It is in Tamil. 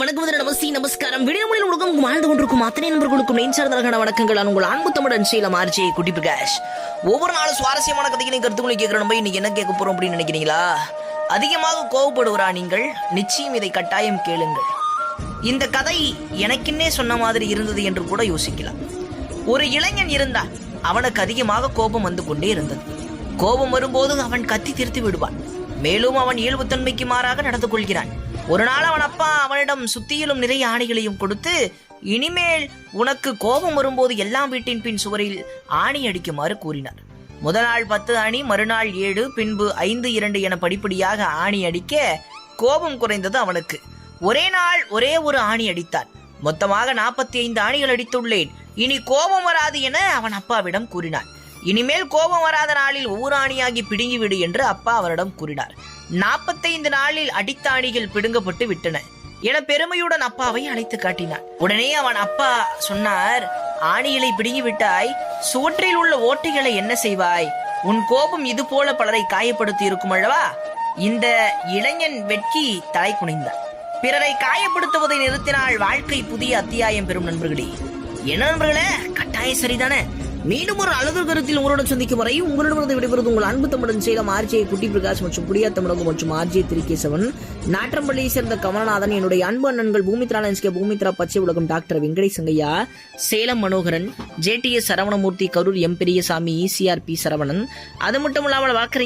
வணக்கம் வந்து நமஸ்காரம். விடியமொழியில் உலகம் வாழ்ந்து கொண்டிருக்கும் அத்தனை நண்பர்களுக்கும் நெய் வணக்கங்கள். நான் உங்கள் அன்பு தமிழன் சீலம் ஆர்ஜே குட்டி பிரகாஷ். ஒவ்வொரு நாளும் சுவாரஸ்யமான கதைகளையும் கருத்துக்களை கேட்கிற நம்ம இன்னைக்கு என்ன கேட்க போறோம் அப்படின்னு நினைக்கிறீங்களா? அதிகமாக கோவப்படுவரா நீங்கள்? நிச்சயம் இதை கட்டாயம் கேளுங்கள். இந்த கதை எனக்கென்னே சொன்ன மாதிரி இருந்தது என்று கூட யோசிக்கலாம். ஒரு இளைஞன் இருந்தான் அவனுக்கு அதிகமாக கோபம் வந்து கொண்டே இருந்தது. கோபம் வரும்போது அவன் கத்தி திருத்தி விடுவான். மேலும் அவன் இயல்புத்தன்மைக்கு மாறாக நடந்து கொள்கிறான். ஒரு நாள் அவன் அப்பா அவனிடம் சுத்தியிலும் நிறைய ஆணிகளையும் கொடுத்து இனிமேல் உனக்கு கோபம் வரும்போது எல்லாம் வீட்டின் பின் சுவரில் ஆணி அடிக்குமாறு கூறினார். முதல் நாள் பத்து ஆணி மறுநாள் ஏழு பின்பு ஐந்து இரண்டு என படிப்படியாக ஆணி அடிக்க கோபம் குறைந்தது அவனுக்கு. ஒரே நாள் ஒரே ஒரு ஆணி அடித்தான். மொத்தமாக நாற்பத்தி ஐந்து ஆணிகள் அடித்துள்ளேன். இனி கோபம் வராது என அவன் அப்பாவிடம் கூறினான். இனிமேல் கோபம் வராத நாளில் ஊராணியாகி பிடுங்கிவிடு என்று அப்பா அவரிடம் கூறினார். நாற்பத்தைந்து நாளில் அடித்தாணிகள் பிடுங்கப்பட்டு விட்டன. என பெருமையுடன் அப்பாவை அழைத்து காட்டினான் உடனே அவன் அப்பா சொன்னார் ஆணிகளை பிடுங்கி விட்டாய் சுவற்றில் உள்ள ஓட்டைகளை என்ன செய்வாய்? உன் கோபம் இது போல பலரை காயப்படுத்தி இருக்கும் அல்லவா? இந்த இளைஞன் வெட்கி தலை குனிந்தார். பிறரை காயப்படுத்துவதை நிறுத்தினால் வாழ்க்கை புதிய அத்தியாயம் பெறும் நண்பர்களே. என்ன நண்பர்களே? கட்டாயம் சரிதானே? மீண்டும் ஒரு அழகு கருத்தில் உங்களுடன் சந்திக்கும் வரை உங்களிடமிருந்து விடைபெறுவது உங்கள் அன்பு தமிழன் சேலம் ஆர்ஜே குட்டி பிரகாஷ் மற்றும் புடியா தமிழகம் மற்றும் ஆர்ஜே திருக்கேசவன். நாற்றம்பள்ளியை சேர்ந்த கமலநாதன் என்னுடைய அன்பு அண்ணன்கள் Bhoomitra லன்ஸ்கே Boomithra Pachai Ulagam doctor Venkatesangaiah Salem Manoharan JDS Saravanamoorthy Karur M Periyasamy ECR P Saravanan. அது மட்டும் இல்லாமல் வாக்கரை